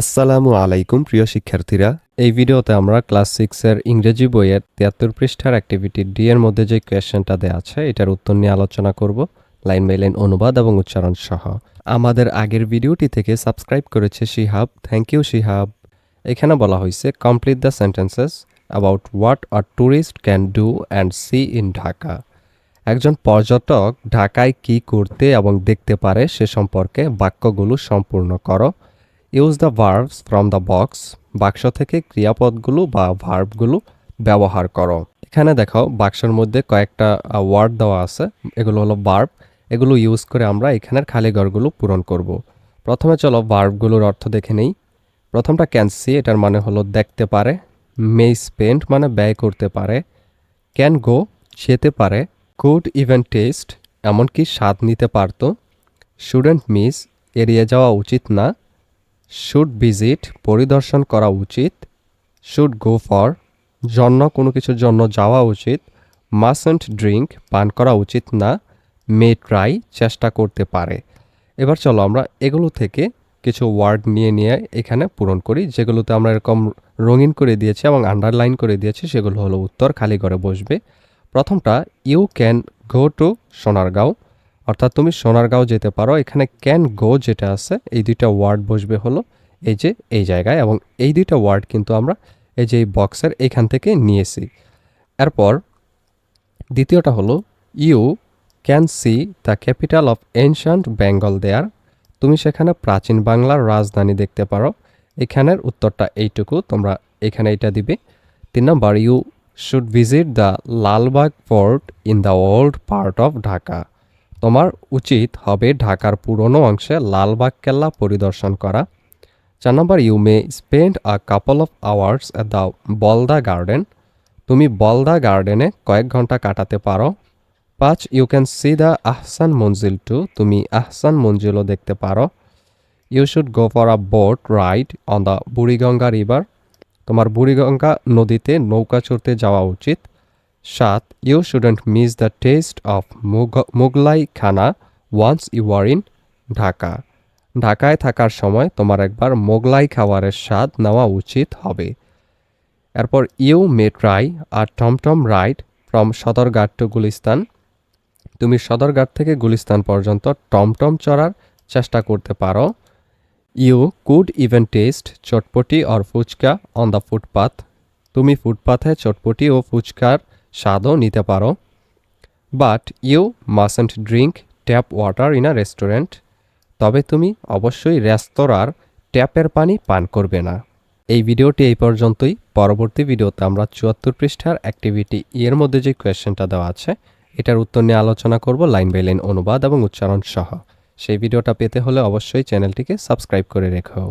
আসসালামু আলাইকুম, প্রিয় শিক্ষার্থীরা। এই ভিডিওতে আমরা ক্লাস সিক্সের ইংরেজি বইয়ের তিয়াত্তর পৃষ্ঠার অ্যাক্টিভিটি ডি এর মধ্যে যে কোয়েশ্চেনটা দেওয়া আছে, এটার উত্তর নিয়ে আলোচনা করব, লাইন বাই লাইন অনুবাদ এবং উচ্চারণ সহ। আমাদের আগের ভিডিওটি থেকে সাবস্ক্রাইব করেছে শিহাব। Thank you Shihab. এখানে বলা হয়েছে complete the sentences about what a tourist can do and see in Dhaka একজন পর্যটক ঢাকায় কি করতে এবং দেখতে পারে সে সম্পর্কে বাক্যগুলো সম্পূর্ণ করো। Use the verbs from the box বাক্স থেকে ক্রিয়াপদগুলো বা ভার্বগুলো ব্যবহার করো। এখানে দেখো, বাক্সের মধ্যে কয়েকটা ওয়ার্ড দেওয়া আছে। এগুলো হলো ভার্ব এগুলো ইউজ করে আমরা এখানের খালি ঘরগুলো পূরণ করব। প্রথমে চলো ভার্বগুলোর অর্থ দেখে নেই। প্রথমটা ক্যান্সি এটার মানে হলো দেখতে পারে। মে স্পেন্ড মানে ব্যয় করতে পারে। ক্যান গো যেতে পারে। কুড ইভেন টেস্ট এমনকি স্বাদ নিতে পারতো। স্টুডেন্ট মিস এড়িয়ে যাওয়া উচিত না। শুড ভিজিট পরিদর্শন করা উচিত। শুড গো ফর জন্য, কোনো কিছুর জন্য যাওয়া উচিত। মাসেন্ট ড্রিঙ্ক পান করা উচিত না। মে ট্রাই চেষ্টা করতে পারে। এবার চলো আমরা এগুলো থেকে কিছু ওয়ার্ড নিয়ে নিয়ে এখানে পূরণ করি, যেগুলোতে আমরা এরকম রঙিন করে দিয়েছি এবং আন্ডারলাইন করে দিয়েছি, সেগুলো হলো উত্তর, খালি ঘরে বসবে। প্রথমটা you can go to Sonargaon অর্থাৎ তুমি সোনারগাঁও যেতে পারো, এখানে ক্যান গো যেটা আছে, এই দুইটা ওয়ার্ড বসবে হলো, এই যে এই জায়গায় এবং এই দুইটা ওয়ার্ড কিন্তু আমরা এই যে এই বক্সের এখান থেকে নিয়েছি। এরপর দ্বিতীয়টা হলো you can see the capital of ancient Bengal there তুমি সেখানে প্রাচীন বাংলার রাজধানী দেখতে পারো, এখানের উত্তরটা এইটুকু, তোমরা এখানে এটা দিবে। তিন নম্বর you should visit the Lalbagh fort in the old part of Dhaka তোমার উচিত হবে ঢাকার পুরনো অংশে লালবাগ কেল্লা পরিদর্শন করা। চার নম্বর you may spend a couple of hours at the Baldha garden তুমি বলদা গার্ডেনে কয়েক ঘণ্টা কাটাতে পারো। পাঁচ you can see the Ahsan Manzil too তুমি আহসান মঞ্জিলও দেখতে পারো। You should go for a boat ride on the Buriganga river তোমার বুড়িগঙ্গা নদীতে নৌকা চড়তে যাওয়া উচিত। সাত you shouldn't miss the taste of Mughlai khana once you are in Dhaka. ঢাকায় থাকার সময় তোমার একবার মোগলাই খাবারের স্বাদ নেওয়া উচিত হবে। এরপর you may try a tomtom ride from Sadarghat to Gulistan. তুমি সদরঘাট থেকে গুলিস্তান পর্যন্ত টমটম চড়ার চেষ্টা করতে পারো। You could even taste chotpoti or fuchka on the footpath তুমি ফুটপাথে চটপটি ও ফুচকার স্বাদও নিতে পারো। But you mustn't drink tap water in a restaurant তবে তুমি অবশ্যই রেস্তোরাঁর ট্যাপের পানি পান করবে না। এই ভিডিওটি এই পর্যন্তই। পরবর্তী ভিডিওতে আমরা চুয়াত্তর পৃষ্ঠার অ্যাক্টিভিটি এর মধ্যে যে কোয়েশ্চেনটা দেওয়া আছে, এটার উত্তর নিয়ে আলোচনা করব লাইন বাই লাইন অনুবাদ এবং উচ্চারণ সহ। সেই ভিডিওটা পেতে হলে অবশ্যই চ্যানেলটিকে সাবস্ক্রাইব করে রেখো।